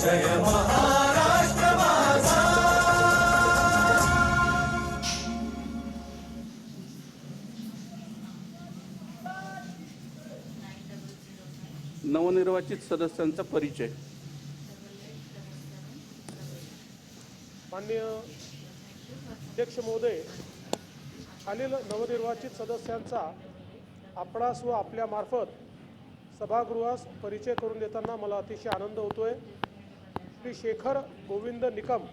जय महाराष्ट्र माझा नवनिर्वाचित सदस्यांचा परिचय. माननीय अध्यक्ष महोदय खालील नवनिर्वाचित सदस्यांचा आपणास व आपल्यामार्फत सभागृहास परिचय करून देताना मला अतिशय आनंद होतोय. श्री शेखर गोविंद निकम.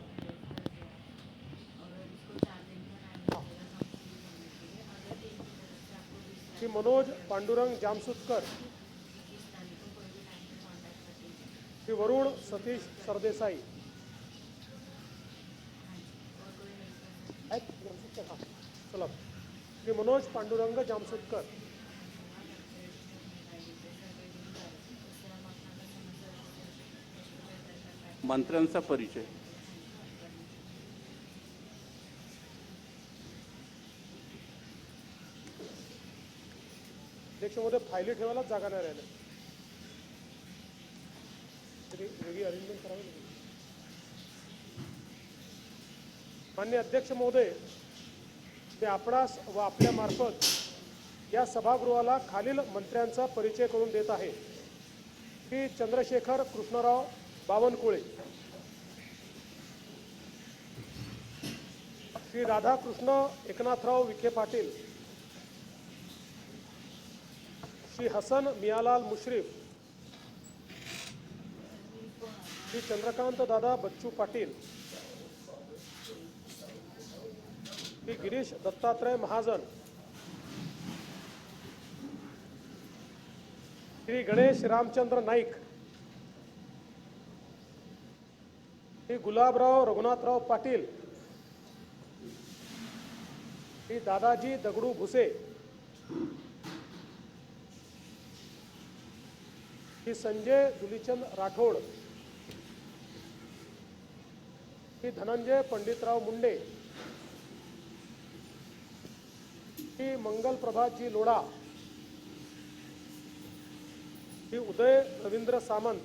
श्री मनोज पांडुरंग जामसुतकर. श्री वरुण सतीश सरदेसाई. चला. श्री मनोज पांडुरंग जामसुतकर. मंत्र्यांचा परिचय. अध्यक्ष फायली ठेवायलाच जागा नाही राहिल्या तरी वेगळी अरेंजमेंट करावी लागेल. मान्य अध्यक्ष महोदय ते आपणास व आपल्यामार्फत या सभागृहाला खालील मंत्र्यांचा परिचय करून देत आहे. की चंद्रशेखर कृष्णराव बावनकुळे. श्री राधाकृष्ण एकनाथराव विखे पाटील श्री हसन मियालाल मुश्रीफ श्री चंद्रकांत दादा बच्चू पाटील श्री गिरीश दत्तात्रय महाजन श्री गणेश रामचंद्र नाईक श्री गुलाबराव रघुनाथराव पाटील श्री दादाजी दगडू भुसे. श्री संजय दुलीचंद राठोड. श्री धनंजय पंडितराव मुंडे. श्री मंगल प्रभातजी लोढा. श्री उदय रवींद्र सामंत.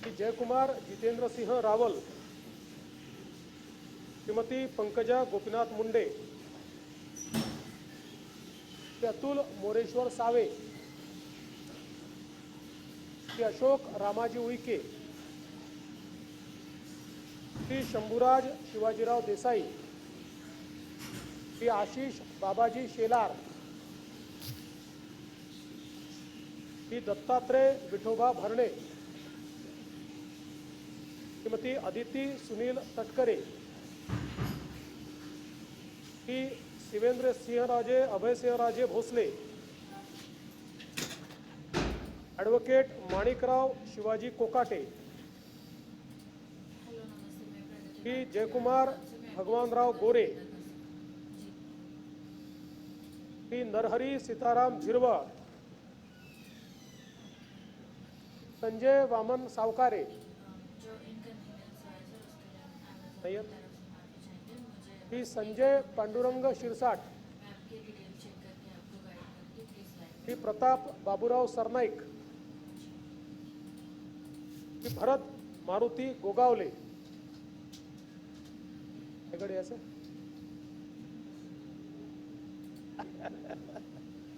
श्री जयकुमार जितेंद्र सिंह रावल. श्रीमती पंकजा गोपीनाथ मुंडे अतुल मोरेश्वर सावे श्री अशोक रामाजी उईके श्री शंभूराज शिवाजीराव देसाई श्री आशिष बाबाजी शेलार श्री दत्तात्रय विठोबा भरणे श्रीमती अदिती सुनील तटकरे श्री शिवेंद्र सिंह राजे अभय सिंह राजे भोसले ॲडव्होकेट माणिकराव शिवाजी कोकाटे श्री जयकुमार भगवानराव गोरे श्री नरहरी सीताराम झिरवा संजय वामन सावकारे ही संजय पांडुरंग शिरसाट ही प्रताप बाबूराव सरनाईक ही भरत मारुती गोगावले.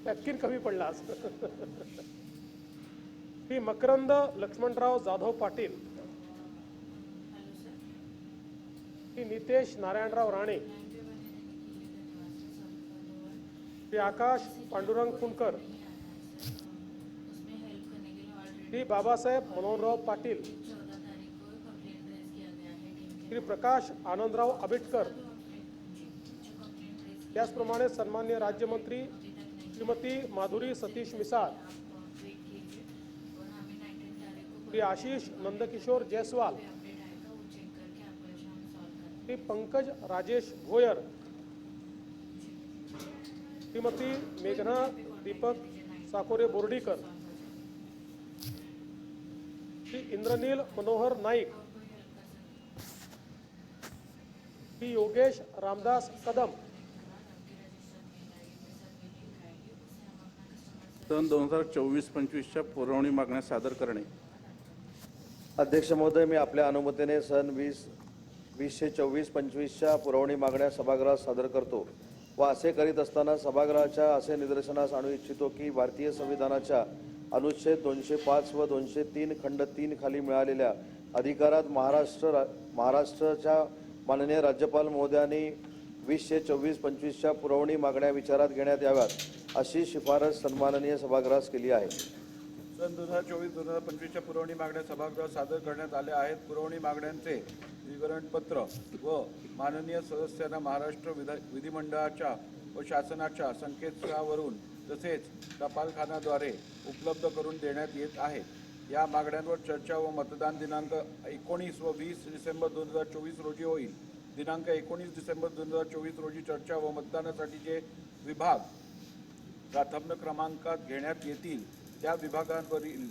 नक्कीन कमी पडला आज. ही मकरंद लक्ष्मणराव जाधव पाटील. नितेश नारायणराव राणे, श्री आकाश पांडुरंग कुणकर श्री बाबासाहेब मनोहरराव पाटील, श्री प्रकाश आनंदराव आबिटकर त्याचप्रमाणे सन्मान्य राज्यमंत्री श्रीमती माधुरी सतीश मिसाळ, श्री आशिष नंदकिशोर जयस्वाल श्री पंकज राजेश भोयर श्रीमती मेघना दीपक साकोरे बोर्डीकर श्री इंद्रनील मनोहर नाईक श्री योगेश रामदास कदम. सन दोन हजार चोवीस पंचवीसच्या पुरवणी मागण्या सादर करणे. अध्यक्ष महोदय मी आपल्या अनुमतीने सन वीस वीसशे चोवीस पंचवीसच्या पुरवणी मागण्या सभागृहात सादर करतो व असे करीत असताना सभागृहाच्या असे निदर्शनास आणू इच्छितो की भारतीय संविधानाच्या अनुच्छेद दोनशे पाच व दोनशे तीन खंड तीन खाली मिळालेल्या अधिकारात महाराष्ट्र रा- महाराष्ट्राच्या माननीय राज्यपाल महोदयांनी वीसशे चोवीस पंचवीसच्या पुरवणी मागण्या विचारात घेण्यात याव्यात अशी शिफारस सन्माननीय सभागृहास केली आहे. सन दोन हजार चोवीस दोन हजार पंचवीसच्या पुरवणी मागण्या सभागृहात सादर करण्यात आल्या आहेत. पुरवणी मागण्यांचे विवरणपत्र व माननीय सदस्यांना महाराष्ट्र विधा विधिमंडळाच्या व शासनाच्या संकेतस्थळावरून तसेच टपालखान्याद्वारे उपलब्ध करून देण्यात येत आहे. या मागण्यांवर चर्चा व मतदान दिनांक एकोणीस व वीस डिसेंबर दोन हजार चोवीस रोजी होईल. दिनांक एकोणीस डिसेंबर दोन हजार चोवीस रोजी चर्चा व मतदानासाठीचे विभाग प्राथम्य क्रमांकात घेण्यात येतील. त्या विभागांवरील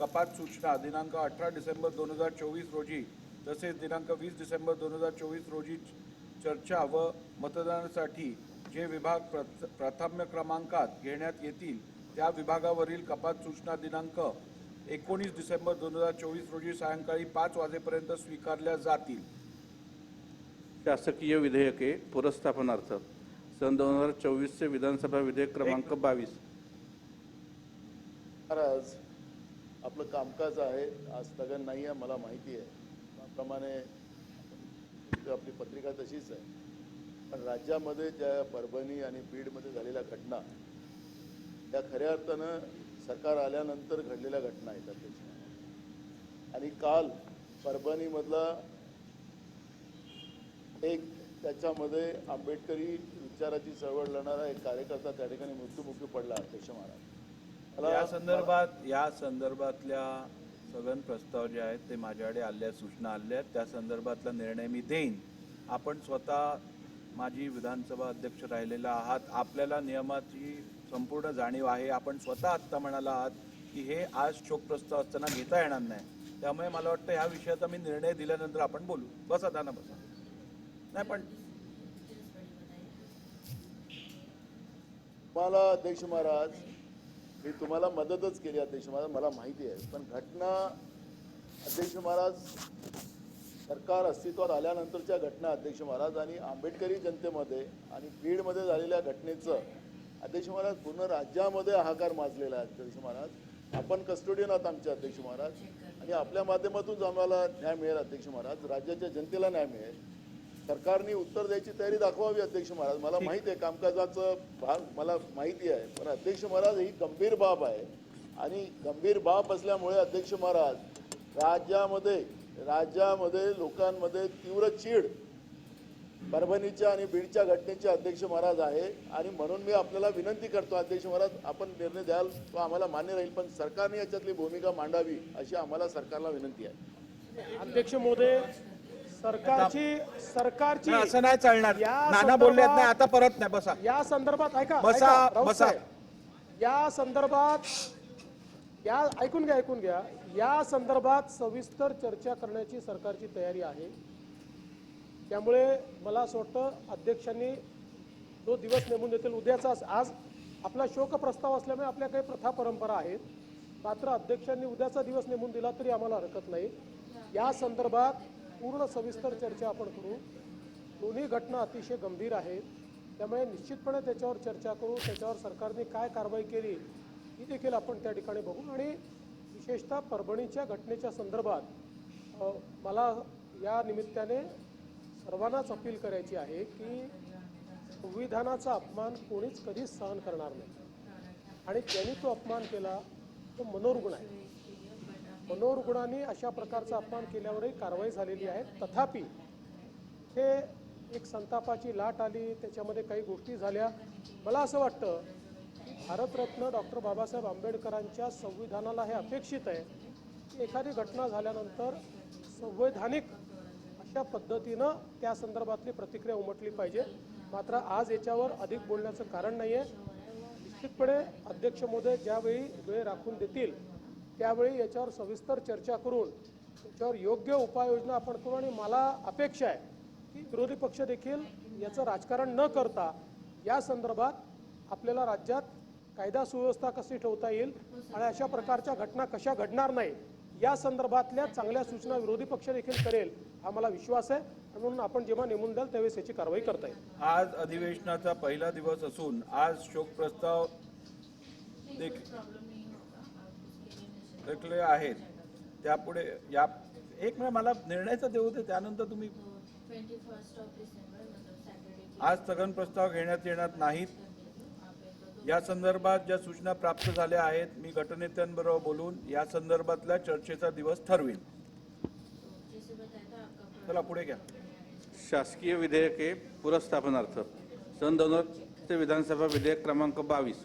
कपात सूचना दिनांक अठरा डिसेंबर दोन हजार चोवीस रोजी तसेच दिनांक वीस डिसेंबर दोन हजार चोवीस रोजी चर्चा व मतदानासाठी जे विभाग प्रथ प्राथम्य क्रमांकात घेण्यात येतील त्या विभागावरील कपात सूचना दिनांक एकोणीस डिसेंबर दोन हजार चोवीस रोजी सायंकाळी पाच वाजेपर्यंत स्वीकारल्या जातील. शासकीय विधेयके पुरस्थापनार्थ सन दोन हजार चोवीसचे विधानसभा विधेयक क्रमांक बावीस. महाराज आपलं कामकाज आहे आज स्थगन नाही आहे मला माहिती आहे. त्याप्रमाणे आपली पत्रिका तशीच आहे. पण राज्यामध्ये ज्या परभणी आणि बीडमध्ये झालेल्या घटना त्या खऱ्या अर्थानं सरकार आल्यानंतर घडलेल्या घटना आहेत अध्यक्ष आणि काल परभणीमधला एक त्याच्यामध्ये आंबेडकरी विचाराची चळवळ लढणारा एक कार्यकर्ता त्या ठिकाणी मृत्युमुखी पडला अध्यक्ष महाराज. या संदर्भात या संदर्भातल्या सगळं प्रस्ताव जे आहेत ते माझ्याकडे आल्या सूचना आल्या आहेत. त्या संदर्भातला निर्णय मी देईन. आपण स्वतः माझी विधानसभा अध्यक्ष राहिलेला आहात. आपल्याला नियमाची संपूर्ण जाणीव आहे. आपण स्वतः आत्ता म्हणाला आहात की हे आज शोक प्रस्ताव असताना घेता येणार नाही. त्यामुळे मला वाटतं ह्या विषयाचा मी निर्णय दिल्यानंतर आपण बोलू. बसा दाना बसा. नाही पण मला अध्यक्ष महाराज मी तुम्हाला मदतच केली अध्यक्ष महाराज मला माहिती आहे. पण घटना अध्यक्ष महाराज सरकार अस्तित्वात आल्यानंतरच्या घटना अध्यक्ष महाराज आणि आंबेडकरी जनतेमध्ये आणि बीडमध्ये झालेल्या घटनेचं अध्यक्ष महाराज पूर्ण राज्यामध्ये हाहाकार माजलेला आहे अध्यक्ष महाराज. आपण कस्टोडियन आहात आमचे अध्यक्ष महाराज. आणि आपल्या माध्यमातून आम्हाला न्याय मिळेल अध्यक्ष महाराज. राज्याच्या जनतेला न्याय मिळेल. सरकारने उत्तर द्यायची तयारी दाखवावी अध्यक्ष महाराज. मला माहिती आहे कामकाजाचं भाग मला माहिती आहे. पण अध्यक्ष महाराज ही गंभीर बाब आहे. आणि गंभीर बाब असल्यामुळे अध्यक्ष महाराज राज्यामध्ये राज्यामध्ये लोकांमध्ये तीव्र चीड परभणीच्या आणि बीडच्या घटनेचे अध्यक्ष महाराज आहे. आणि म्हणून मी आपल्याला विनंती करतो अध्यक्ष महाराज आपण निर्णय द्याल तो आम्हाला मान्य राहील पण सरकारने याच्यातली भूमिका मांडावी अशी आम्हाला सरकारला विनंती आहे. अध्यक्ष महोदय सरकारची सरकारची असं नाही चालणार. नाना बोलले नाही आता परत नाही बसा. या संदर्भात ऐका बसा, बसा. या संदर्भात या ऐकून घ्या ऐकून घ्या. या संदर्भात सविस्तर चर्चा करण्याची सरकारची तयारी आहे. त्यामुळे मला असं वाटतं अध्यक्षांनी जो दिवस नेमून देतील उद्याचा आज आपला शोक प्रस्ताव असल्यामुळे आपल्या काही प्रथा परंपरा आहेत. मात्र अध्यक्षांनी उद्याचा दिवस नेमून दिला तरी आम्हाला हरकत नाही. या संदर्भात पूर्ण सविस्तर चर्चा आपण करू. दोन्ही घटना अतिशय गंभीर आहेत. त्यामुळे निश्चितपणे त्याच्यावर चर्चा करू त्याच्यावर सरकारने काय कारवाई केली ही देखील आपण त्या ठिकाणी बघू. आणि विशेषतः परभणीच्या घटनेच्या संदर्भात मला या निमित्ताने सर्वांनाच अपील करायची आहे की संविधानाचा अपमान कोणीच कधीच सहन करणार नाही. आणि ज्यांनी तो अपमान केला तो मनोरुग्ण आहे. मनोरुग्णांनी अशा प्रकारचा अपमान केल्यावरही कारवाई झालेली आहे. तथापि हे एक संतापाची लाट आली त्याच्यामध्ये काही गोष्टी झाल्या. मला असं वाटतं की भारतरत्न डॉक्टर बाबासाहेब आंबेडकरांच्या संविधानाला हे अपेक्षित आहे की एखादी घटना झाल्यानंतर संवैधानिक अशा पद्धतीनं त्या संदर्भातली प्रतिक्रिया उमटली पाहिजे. मात्र आज याच्यावर अधिक बोलण्याचं कारण नाही आहे निश्चितपणे अध्यक्ष महोदय ज्यावेळी वेळ राखून देतील त्यावेळी याच्यावर सविस्तर चर्चा करून त्याच्यावर योग्य उपाययोजना आपण करू आणि मला अपेक्षा आहे की विरोधी पक्ष देखील याचं राजकारण न करता या संदर्भात आपल्याला राज्यात कायदा सुव्यवस्था कशी ठेवता येईल आणि अशा प्रकारच्या घटना कशा घडणार नाही या संदर्भातल्या चांगल्या सूचना विरोधी पक्ष देखील करेल हा मला विश्वास आहे. आणि म्हणून आपण जेव्हा नेमून द्याल त्यावेळेस याची कारवाई करता येईल. आज अधिवेशनाचा पहिला दिवस असून आज शोक प्रस्ताव देख- देखले आहेत त्यापुढे या एक मिनिट मला निर्णयाचं देऊ दे त्यानंतर तुम्ही ट्वेंटी फर्स्ट ऑफ डिसेंबर मतलब सॅटर्डे आज स्थगन प्रस्ताव घेण्यात येणार नाहीत. या संदर्भात ज्या सूचना प्राप्त झाल्या आहेत मी गटनेत्यांबरोबर बोलून या संदर्भातल्या चर्चेचा दिवस ठरवीन. चला पुढे घ्या. शासकीय विधेयके पुरस्थापनार्थ सन दोन विधानसभा विधेयक क्रमांक बावीस.